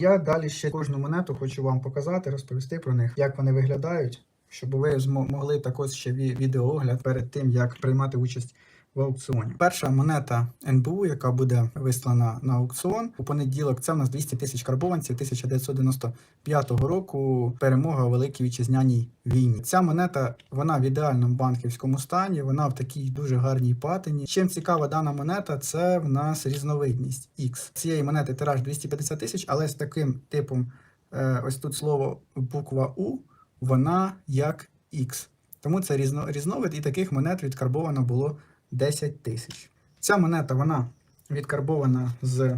Я далі ще кожну монету хочу вам показати, розповісти про них, як вони виглядають, щоб ви змогли могли також ще ві- відеоогляд перед тим, як приймати участь в аукціоні. Перша монета НБУ, яка буде вислана на аукціон у понеділок, це в нас 200 тисяч карбованців 1995 року. Перемога у Великій Вітчизняній війні. Ця монета вона в ідеальному банківському стані. Вона в такій дуже гарній патині. Чим цікава дана монета, це в нас різновидність X. Цієї монети тираж 250 тисяч, але з таким типом, е, ось тут слово буква У, вона як X. Тому це різно, різновид, і таких монет відкарбовано було 10 тисяч. Ця монета вона відкарбована з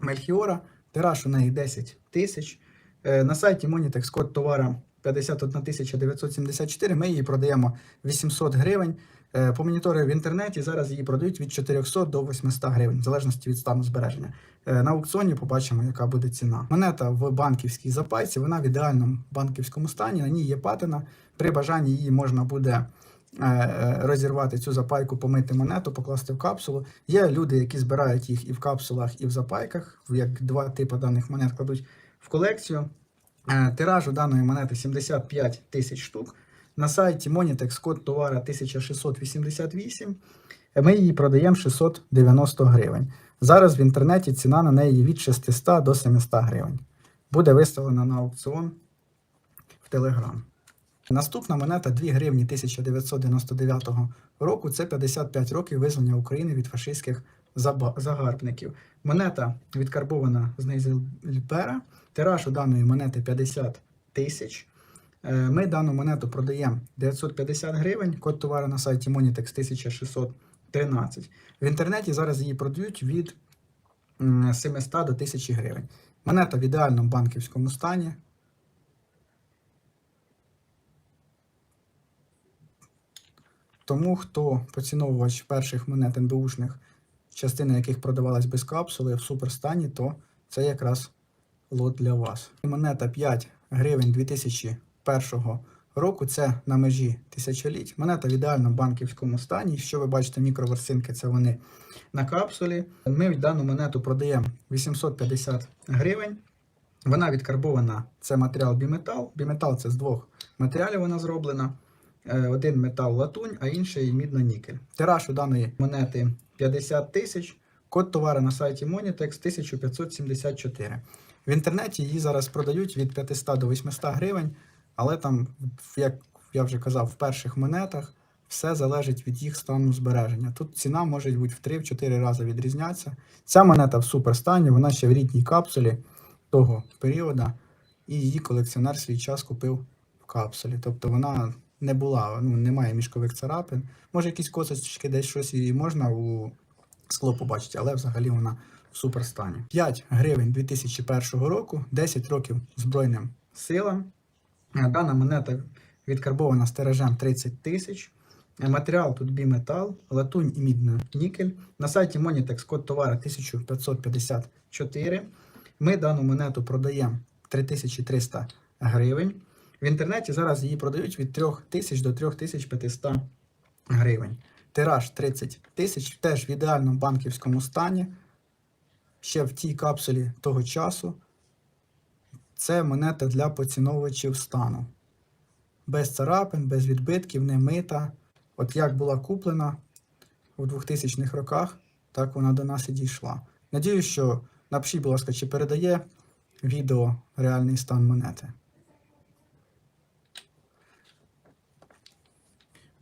Мельхіора. Тираж у неї 10 тисяч. Е, На сайті Monitex код товара 51 974. Ми її продаємо 800 гривень. Е, По монітору в інтернеті зараз її продають від 400 до 800 гривень, в залежності від стану збереження. Е, На аукціоні побачимо, яка буде ціна. Монета в банківській запайці, вона в ідеальному банківському стані. На ній є патина. При бажанні її можна буде розірвати цю запайку, помити монету, покласти в капсулу. Є люди, які збирають їх і в капсулах, і в запайках. Як два типи даних монет кладуть в колекцію. Е, Тираж у даної монети 75 тисяч штук. На сайті Monitex код товара 1688. Е, Ми її продаємо 690 гривень. Зараз в інтернеті ціна на неї від 600 до 700 гривень. Буде виставлена на аукціон в Телеграм. Наступна монета 2 гривні 1999 року. Це 55 років визволення України від фашистських загарбників. Монета відкарбована з Нейзельбера. Тираж у даної монети 50 тисяч. Е, Ми дану монету продаємо 950 гривень. Код товару на сайті Monitex 1613. В інтернеті зараз її продають від 700 до 1000 гривень. Монета в ідеальному банківському стані. Тому, хто поціновувач перших монет НБУшних, частина яких продавалась без капсули в суперстані, то це якраз лот для вас. Монета 5 гривень 2001 року. Це на межі тисячоліть. Монета в ідеальному банківському стані. Що ви бачите, мікроверсинки це вони на капсулі. Ми дану монету продаємо 850 гривень. Вона відкарбована. Це матеріал біметал. Біметал це з двох матеріалів вона зроблена. Е, Один метал латунь, а інший мідно-нікель. Тираж у даної монети 50 тисяч. Код товару на сайті Monitex 1574. В інтернеті її зараз продають від 500 до 800 гривень, але там, як я вже казав, в перших монетах все залежить від їх стану збереження. Тут ціна може бути в 3-4 рази відрізнятися. Ця монета в суперстані, вона ще в рідній капсулі того періоду, і її колекціонер свій час купив в капсулі. Тобто вона не була, ну, немає мішкових царапин. Може, якісь косочки, десь щось і можна у скло побачити, але взагалі вона в суперстані. 5 гривень 2001 року, 10 років Збройним силам. Е, Дана монета відкарбована стиражем 30 тисяч. Е, Матеріал тут біметал, латунь і мідний нікель. На сайті Monitex код товару 1554. Ми дану монету продаємо 3300 гривень. В інтернеті зараз її продають від 3000 до 3500 гривень. Тираж 30 тисяч, теж в ідеальному банківському стані. Ще в тій капсулі того часу. Це монета для поціновувачів стану. Без царапин, без відбитків, не мита. От як була куплена у 2000-х роках, так вона до нас і дійшла. Надіюсь, що напишіть, будь ласка, чи передає відео реальний стан монети.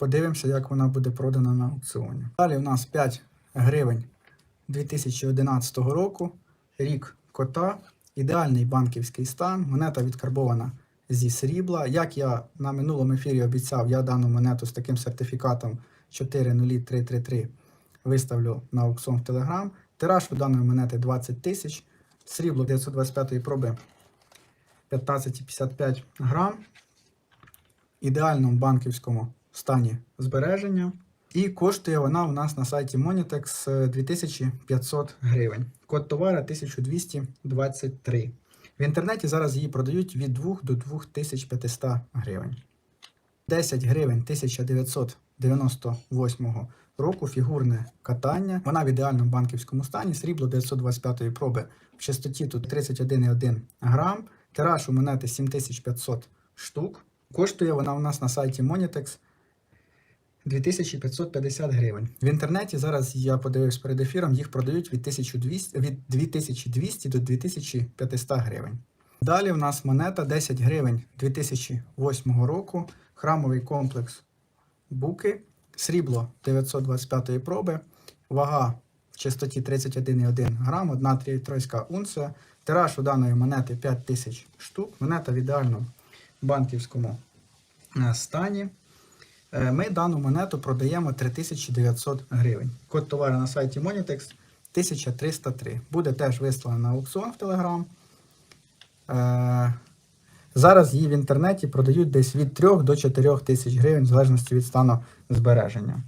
Подивимося, як вона буде продана на аукціоні. Далі у нас 5 гривень 2011 року, рік кота, ідеальний банківський стан, монета відкарбована зі срібла. Як я на минулому ефірі обіцяв, я дану монету з таким сертифікатом 40333 виставлю на аукціон в Telegram. Тираж у даної монети 20 тисяч, срібло 925 проби 15,55 грам, ідеальному банківському стані збереження. І коштує вона у нас на сайті Monitex е, 2500 гривень. Код товара 1223. В інтернеті зараз її продають від 2 до 2500 гривень. 10 гривень 1998 року фігурне катання. Вона в ідеальному банківському стані, срібло 925 проби в частоті тут 31,1 грам. Тираж у монети 7500 штук. Коштує вона у нас на сайті Monitex 2550 гривень. В інтернеті зараз я подивився перед ефіром, їх продають від 1200, від 2200 до 2500 гривень. Далі в нас монета 10 гривень 2008 року, храмовий комплекс Буки, срібло 925 проби, вага в частоті 31,1 грам, 1 тройська унція. Тираж у даної монети 5000 штук. Монета в ідеальному банківському е, стані. Е, Ми дану монету продаємо 3900 гривень. Код товару на сайті Monitex 1303. Буде теж вислано на аукціон в. Е, Зараз її в інтернеті продають десь від 3 до 4 тисяч гривень, в залежності від стану збереження.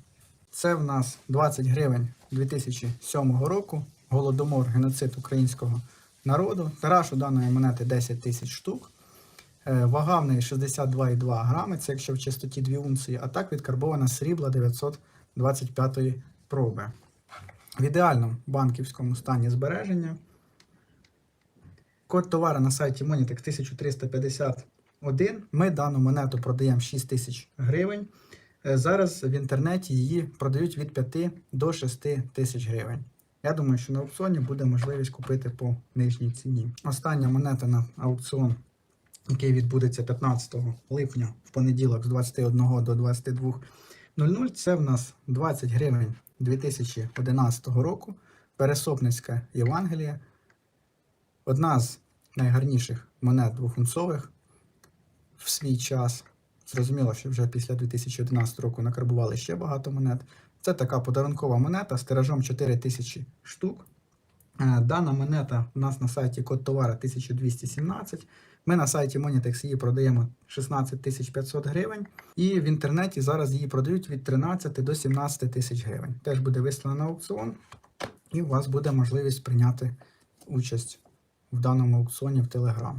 Це в нас 20 гривень 2007 року. Голодомор, геноцид українського народу. Тираж у даної монети 10 тисяч штук. Е, Вага в неї 62,2 грами, це якщо в чистоті 2 унції, а так відкарбована срібла 925 проби. В ідеальному банківському стані збереження. Код товару на сайті Monitex 1351. Ми дану монету продаємо 6 тисяч гривень. Е, Зараз в інтернеті її продають від 5 до 6 тисяч гривень. Я думаю, що на аукціоні буде можливість купити по нижній ціні. Остання монета на аукціон, який відбудеться 15 липня в понеділок з 21 до 22.00, це в нас 20 гривень 2011 року. Пересопницька Євангелія. Одна з найгарніших монет двохунцових в свій час. Зрозуміло, що вже після 2011 року накарбували ще багато монет. Це така подарункова монета з тиражом 4000 штук. Е, Дана монета у нас на сайті код товара 1217. Ми на сайті Monitex її продаємо 16 500 гривень. І в інтернеті зараз її продають від 13 до 17 тисяч гривень. Теж буде вислано аукціон, і у вас буде можливість прийняти участь в даному аукціоні в Telegram.